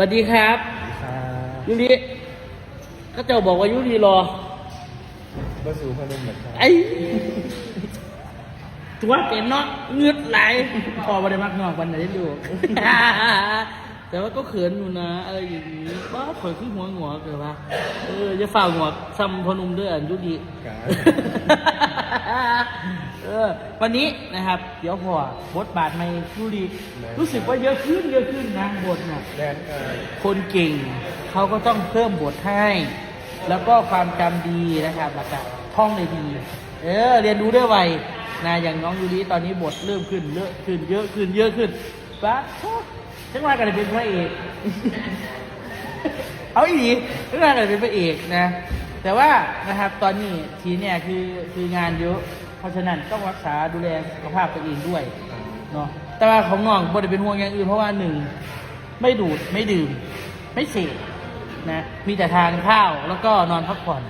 สวัสดีครับครับยุรีก็เจ้าบอกว่ายุรีรอก็สู่พนมเหมือนกันไอ้ตัวเป็นเนาะเงือดไหลพอมาได้มักนอกวันไหนได้ดูแต่ว่าก็เขินอยู่นะอะไรอย่างนี้ว่าข่อยขึ้นหัวงอเกิดว่าเออจะฝ่าหัวซ้ำพอหนุ่มด้วยอันยุรีครับเออวันนี้นะครับ เดี๋ยวพอบทบาทในยุรีรู้สึกว่าเยอะขึ้นเยอะขึ้นนะบทน่ะแดนเอ่อคนเก่งเขาก็ต้องเพิ่มบทให้ แล้วก็ความจำดีนะครับแล้วก็ท่องได้ดี เออ เรียนรู้ได้ไวนะอย่างน้องยูริตอนนี้บทเริ่มขึ้นเยอะขึ้นเยอะขึ้นเยอะขึ้นปั๊บจังหวะกันเลยเป็นพระเอกเอาอีกจังหวะกันเลยเป็นพระเอกนะ แต่ว่านะครับตอนนี้ทีเนี่ยคือคืองานเยอะ เพราะฉะนั้นต้องรักษาดูแลสุขภาพตัวเองด้วยเนาะแต่ว่าของน้องบ่ได้เป็นห่วงอย่างอื่นเพราะว่าหนึ่งไม่ดูดไม่ดื่ม ไม่เสพนะมีแต่ทานข้าวแล้วก็นอนพักผ่อน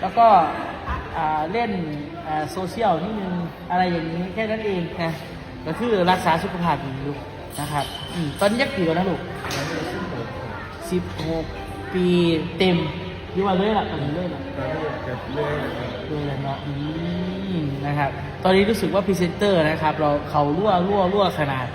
แล้วก็อ่าเล่นอ่าโซเชียลนิดนึงอะไรอย่างนี้แค่นั้นเองนะก็คือรักษาสุขภาพดีลูกนะครับอืมตอนนี้ยักกี่วันนะลูกสิบหกปีเต็ม หรือว่าเลยล่ะตอนนี้เลยล่ะตอนนี้จะเลื่อยนะครับดูแลเนาะอืมนะครับ ตอนนี้รู้สึกว่าพรีเซนเตอร์นะครับ เราเขารั่วรั่วรั่วขนาด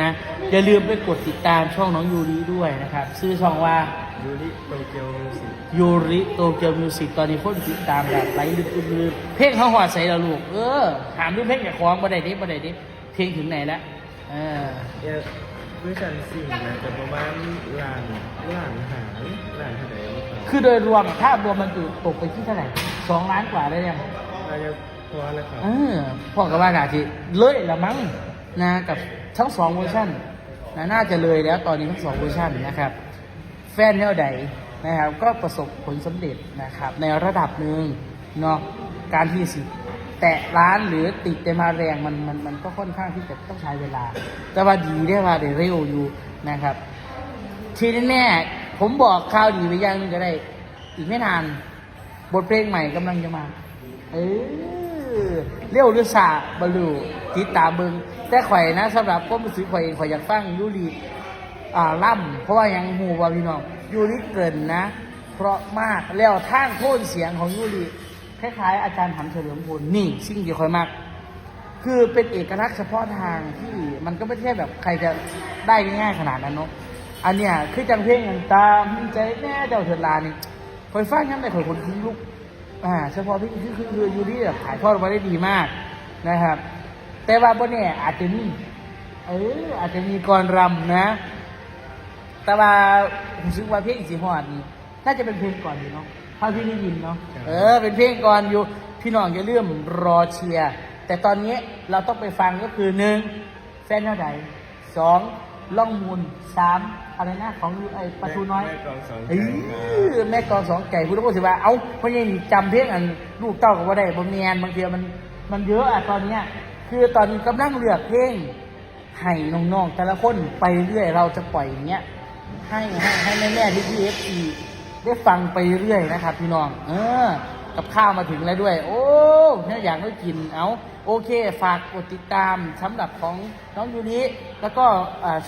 นะอย่าลืมไปกดติดตามช่องน้องยูริด้วยนะครับซื้อช่องว่ายูริโตเกียวมิวสิกยูริโตเกียวมิวสิกตอนนี้คนติดตามแบบไหลลึกลึกเพลงเขาหัวใส่เราลูก เออถามดูเพลงจากคล้องบ่ได้ดิบ่ได้ดิเพลงถึงไหนแล้วเออเนี่ยเวอร์ชันสิ่งนะจะประมาณล้านล้านหายล้านเท่าไหร่วะ ครับคือโดยรวมถ้ารวมมันอยู่ตกไปที่เท่าไหร่สองล้านกว่าได้ยังน่าจะพอแล้วครับเออพ่อกับว่าอาจจะเลยละมั้งนะกับทั้งสองเวอร์ชันนะน่าจะเลยแล้วตอนนี้ทั้งสองเวอร์ชันนะครับ แฟนแนวใดนะครับก็ประสบผลสำเร็จนะครับ ในระดับหนึ่งเนาะการที่สิแตะร้านหรือติดเต็มมาแรงมันมันมันก็ค่อนข้างที่จะต้องใช้เวลา แต่ว่าดีได้ว่าได้เร็วอยู่นะครับ ทีนี้แน่ๆ ผมบอกข่าวดีไปอยังหนึงก็ได้ อีกไม่นาน บทเพลงใหม่กำลังจะมา เออเรียวหรือสาบลูติดตามเบิงแต่ข่อยนะสำหรับผมรู้สึกข่อยเองข่อยอยากฟังยูรีอ่าล่ำเพราะว่ายังหูว่าพี่น้องยูริเกินนะ เพราะมากแล้วท่างโทนเสียงของยูริคล้ายๆอาจารย์หันเฉลิมพลนี่สิ่งที่ข่อยมากคือเป็นเอกลักษณ์เฉพาะทางที่มันก็ไม่ใช่แบบใครจะได้ง่ายๆขนาดนั้นเนาะ อันเนี้ยคือจังเพลงอย่างตามใจแน่เจ้าเถิดลานี่คอยฟังยังแต่คอยคนทิ้งลูกอ่าเฉพาะพี่คือคือคือยูรี่แบบถ่ายทอดออกมาได้ดีมากนะครับ แต่ว่าบนเนี่ยอาจจะมีเอออาจจะมีกรรำนะ แต่ว่าผมคิดว่าเพลงสีหอดนี่น่าจะเป็นเพลงก่อนอยู่เนาะเท่าที่ได้ยินเนาะเออ เป็นเพลงก่อนอยู่พี่น้องอย่าลืมรอเชียร์แต่ตอนนี้เราต้องไปฟังก็คือหนึ่งแฟนเท่าไหร่สอง ล่องมูลสามอะไรนะของไอ้ปลาทูน้อยแม่กองสองเอ้แสนครับยแม่กองสองไก่คุณต้องบอกสิว่า เอ้าเพราะยังจำเพลงอันลูกเต้ากับว่าได้บางเนียนบางทีมันมันเยอะอะตอนเนี้ย คือตอนนี้กำลังเลือกเพลงให้น้องๆแต่ละคนไปเรื่อยเราจะปล่อยอย่างเงี้ยให้ให้ให้แม่แม่ที่พีเอฟซี ได้ฟังไปเรื่อยนะครับ พี่น้อง เออ กับข้าวมาถึงแล้วด้วย โอ้เนี่ยอยากให้กินเอาโอเค ฝากกดติดตามสำหรับของน้องยูนิแล้วก็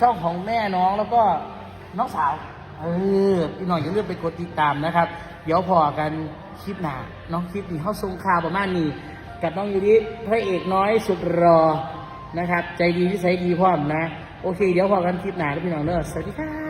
ช่องของแม่น้องแล้วก็น้องสาวเออพี่น้องอย่าลืมไปกดติดตามนะครับ เดี๋ยวพอกันคลิปหน้าน้องคลิปนี้เข้าทรงข่าวประมาณนี้ กับน้องยูนิพระเอกน้อยสุดรอนะครับ ใจดีที่ใส่ดีพร้อมนะ โอเค เดี๋ยวพอกันคลิปหน้าแล้วพี่น้องเนอะสวัสดีครับ